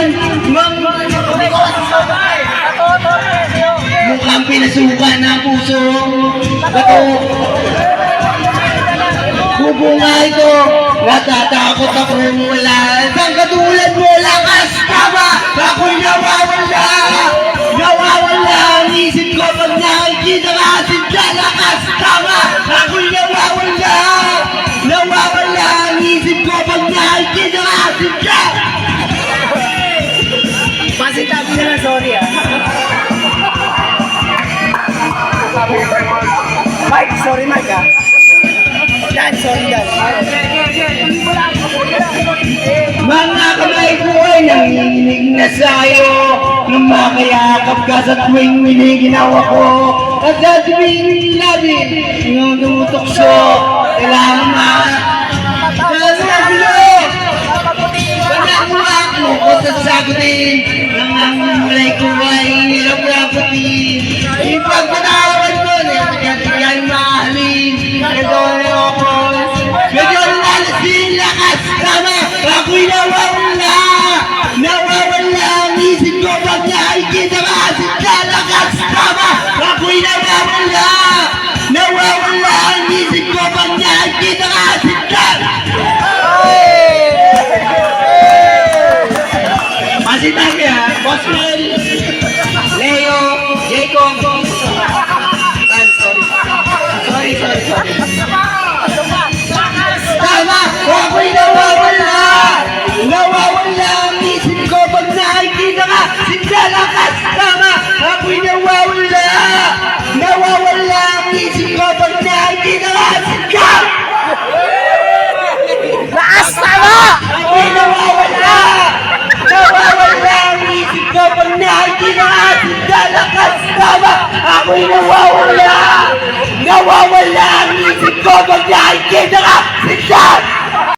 Mang, mukhang pinasukan ng puso. Bato. Bubungay ko. Natatakot ako wala. Isang katulad mo lakas tama. Ako'y nawawala. Nawawala ang isip ko pag nakikita ka sinta lakas tama. Ako'y nawawala. Nawawala ang isip ko pag nakikita ka sinta. Pasitabi Mike, sorry Mike ah. Dan, sorry Dan. Mga kamay ko ay nanginginig na sa'yo. Nung makayakap ka sa tuwing miniginaw ako. At sa tuwing labi Nung tumutukso Kailangan ma mo ako ko sasagutin Nang ang mulay ko ay nilaprapatin Ipagpatawad ko ka Sinta lakas Tama Ako'y nawawala Nawawala ang isip ko Pag nakikita ka Sinta Masitabi ha Boss Mel Leo Jacob sorry, nawawala, nawawala ang isip ko pag nakikita ka si Sean!